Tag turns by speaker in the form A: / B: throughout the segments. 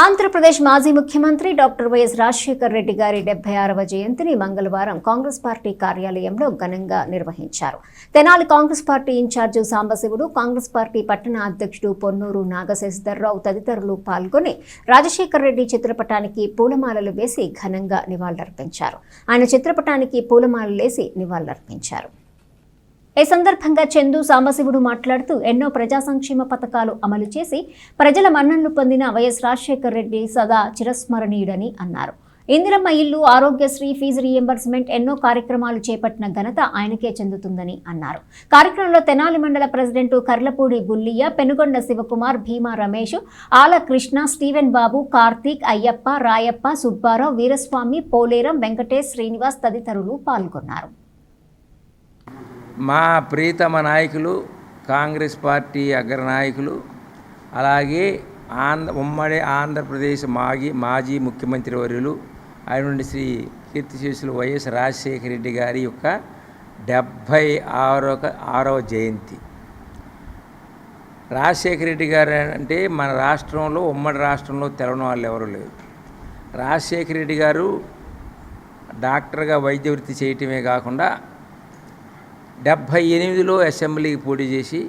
A: ఆంధ్రప్రదేశ్ మాజీ ముఖ్యమంత్రి doctor YS Rajasekhar Reddy గారి డెబ్బై ఆరవ జయంతిని మంగళవారం కాంగ్రెస్ పార్టీ కార్యాలయంలో ఘనంగా నిర్వహించారు. Tenali Congress party incharge Sambasivudu Congress party పట్టణ అధ్యక్షుడు పొన్నూరు నాగశేషధర్రావు తదితరులు పాల్గొని రాజశేఖర్ రెడ్డి చిత్రపటానికి పూలమాలలు వేసి ఘనంగా నివాళులర్పించారు. ఆయన చిత్రపటానికి పూలమాలలు వేసి నివాళులర్పించారు. ఈ సందర్భంగా చందు సాంబశివుడు మాట్లాడుతూ ఎన్నో ప్రజా సంక్షేమ పథకాలు అమలు చేసి ప్రజల మన్ననలు పొందిన వైఎస్ రాజశేఖర్ రెడ్డి సదా చిరస్మరణీయుడని అన్నారు. ఇందిరమ్మ ఇల్లు ఆరోగ్యశ్రీ ఫీజు రీఎంబర్స్మెంట్ ఎన్నో కార్యక్రమాలు చేపట్టిన ఘనత ఆయనకే చెందుతుందని అన్నారు. కార్యక్రమంలో తెనాలి మండల ప్రెసిడెంట్ కర్లపూడి బుల్లియ పెనుగొండ శివకుమార్ భీమా రమేష్ ఆల కృష్ణ స్టీవెన్ బాబు కార్తీక్ అయ్యప్ప రాయప్ప సుబ్బారావు వీరస్వామి పోలేరం వెంకటేష్ శ్రీనివాస్ తదితరులు పాల్గొన్నారు.
B: మా ప్రీతమ నాయకులు కాంగ్రెస్ పార్టీ అగ్రనాయకులు అలాగే ఆంధ్ర ఉమ్మడి ఆంధ్రప్రదేశ్ మాజీ మాజీ ముఖ్యమంత్రి వర్యులు అయినటువంటి శ్రీ కీర్తిశేషులు వైఎస్ రాజశేఖర రెడ్డి గారి యొక్క డెబ్భై ఆరో ఆరవ జయంతి. రాజశేఖర రెడ్డి గారు అంటే మన రాష్ట్రంలో ఉమ్మడి రాష్ట్రంలో తెలవని వాళ్ళు ఎవరు లేరు. రాజశేఖర రెడ్డి గారు డాక్టర్గా వైద్య వృత్తి చేయటమే కాకుండా డెబ్భై ఎనిమిదిలో అసెంబ్లీకి పోటీ చేసి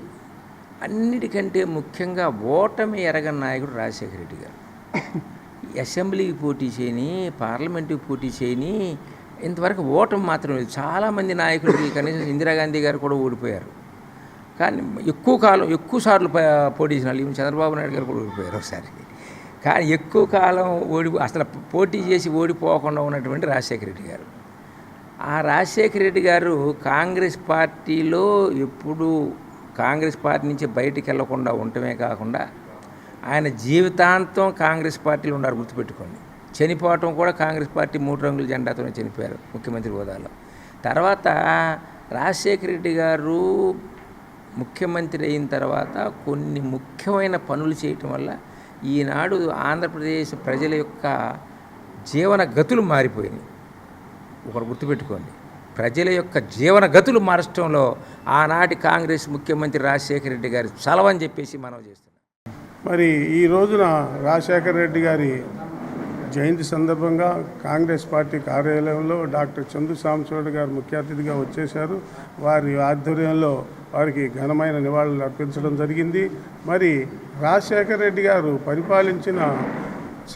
B: అన్నిటికంటే ముఖ్యంగా ఓటమి ఎరగని నాయకుడు రాజశేఖర రెడ్డి గారు. అసెంబ్లీకి పోటీ చేయని పార్లమెంటుకి పోటీ చేయని ఇంతవరకు ఓటమి మాత్రం లేదు. చాలామంది నాయకులకి కనీసం ఇందిరాగాంధీ గారు కూడా ఓడిపోయారు. కానీ ఎక్కువ కాలం ఎక్కువ సార్లు పోటీ చేసిన వాళ్ళు చంద్రబాబు నాయుడు గారు కూడా ఓడిపోయారు ఒకసారి. కానీ ఎక్కువ కాలం ఓడి అసలు పోటీ చేసి ఓడిపోకుండా ఉన్నటువంటి రాజశేఖర రెడ్డి గారు. ఆ రాజశేఖర రెడ్డి గారు కాంగ్రెస్ పార్టీలో ఎప్పుడూ కాంగ్రెస్ పార్టీ నుంచి బయటికి వెళ్ళకుండా ఉండటమే కాకుండా ఆయన జీవితాంతం కాంగ్రెస్ పార్టీలో ఉన్నారు గుర్తుపెట్టుకోండి. చనిపోవటం కూడా కాంగ్రెస్ పార్టీ మూడు రంగుల జెండాతోనే చనిపోయారు ముఖ్యమంత్రి హోదాలో. తర్వాత రాజశేఖర రెడ్డి గారు ముఖ్యమంత్రి అయిన తర్వాత కొన్ని ముఖ్యమైన పనులు చేయటం వల్ల ఈనాడు ఆంధ్రప్రదేశ్ ప్రజల యొక్క జీవన గతులు మారిపోయినాయి. ఒకరు గుర్తుపెట్టుకోండి. ప్రజల యొక్క జీవన గతులు మార్చడంలో ఆనాటి కాంగ్రెస్ ముఖ్యమంత్రి రాజశేఖర రెడ్డి గారి చలవని చెప్పేసి మనం చేస్తున్నాం
C: మరి ఈ రోజున రాజశేఖర రెడ్డి గారి జయంతి సందర్భంగా కాంగ్రెస్ పార్టీ కార్యాలయంలో డాక్టర్ చందు సాంబశివరెడ్డి గారు ముఖ్య అతిథిగా వచ్చేశారు. వారి ఆధ్వర్యంలో వారికి ఘనమైన నివాళులు అర్పించడం జరిగింది. మరి రాజశేఖర రెడ్డి గారు పరిపాలించిన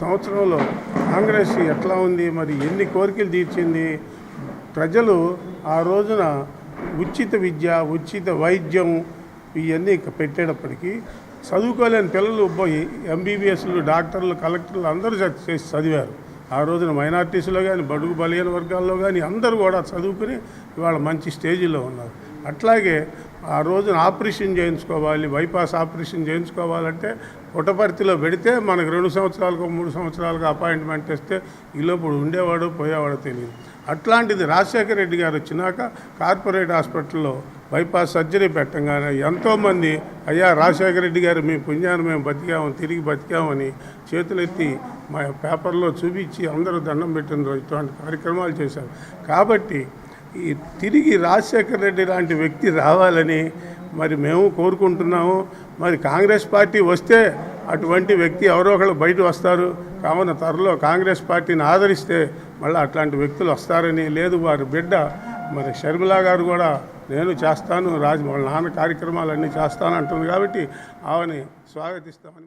C: సంవత్సరంలో కాంగ్రెస్ ఎట్లా ఉంది? మరి ఎన్ని కోరికలు తీర్చింది? ప్రజలు ఆ రోజున ఉచిత విద్య ఉచిత వైద్యం ఇవన్నీ పెట్టేటప్పటికీ చదువుకోలేని పిల్లలు పోయి ఎంబీబీఎస్లు డాక్టర్లు కలెక్టర్లు అందరూ చేసి చదివారు. ఆ రోజున మైనార్టీస్లో కానీ బడుగు బలహీన వర్గాల్లో కానీ అందరూ కూడా చదువుకుని ఇవాళ మంచి స్టేజీలో ఉన్నారు. అట్లాగే ఆ రోజున ఆపరేషన్ చేయించుకోవాలి బైపాస్ ఆపరేషన్ చేయించుకోవాలంటే పుట్టపర్తిలో పెడితే మనకు రెండు సంవత్సరాలకు మూడు సంవత్సరాలకు అపాయింట్మెంట్ ఇస్తే ఈలోపు ఉండేవాడు పోయేవాడో తెలియదు. అట్లాంటిది రాజశేఖర రెడ్డి గారు వచ్చినాక కార్పొరేట్ హాస్పిటల్లో బైపాస్ సర్జరీ పెట్టంగానే ఎంతోమంది అయ్యా రాజశేఖర రెడ్డి గారు మీ పుణ్యాన్ని మేము బతికాము తిరిగి బతికామని చేతులెత్తి మా పేపర్లో చూపించి అందరూ దండం పెట్టిన రోజు ఇటువంటి కార్యక్రమాలు చేశారు. కాబట్టి ఈ తిరిగి రాజశేఖర రెడ్డి లాంటి వ్యక్తి రావాలని మరి మేము కోరుకుంటున్నాము. మరి కాంగ్రెస్ పార్టీ వస్తే అటువంటి వ్యక్తి ఎవరో ఒకళ్ళు బయట వస్తారు. కావున త్వరలో కాంగ్రెస్ పార్టీని ఆదరిస్తే మళ్ళీ అట్లాంటి వ్యక్తులు వస్తారని లేదు వారి బిడ్డ. మరి షర్మిల గారు కూడా నేను చేస్తాను రాజు వాళ్ళ నాన్న కార్యక్రమాలన్నీ చేస్తాను అంటుంది కాబట్టి ఆమెని స్వాగతిస్తామని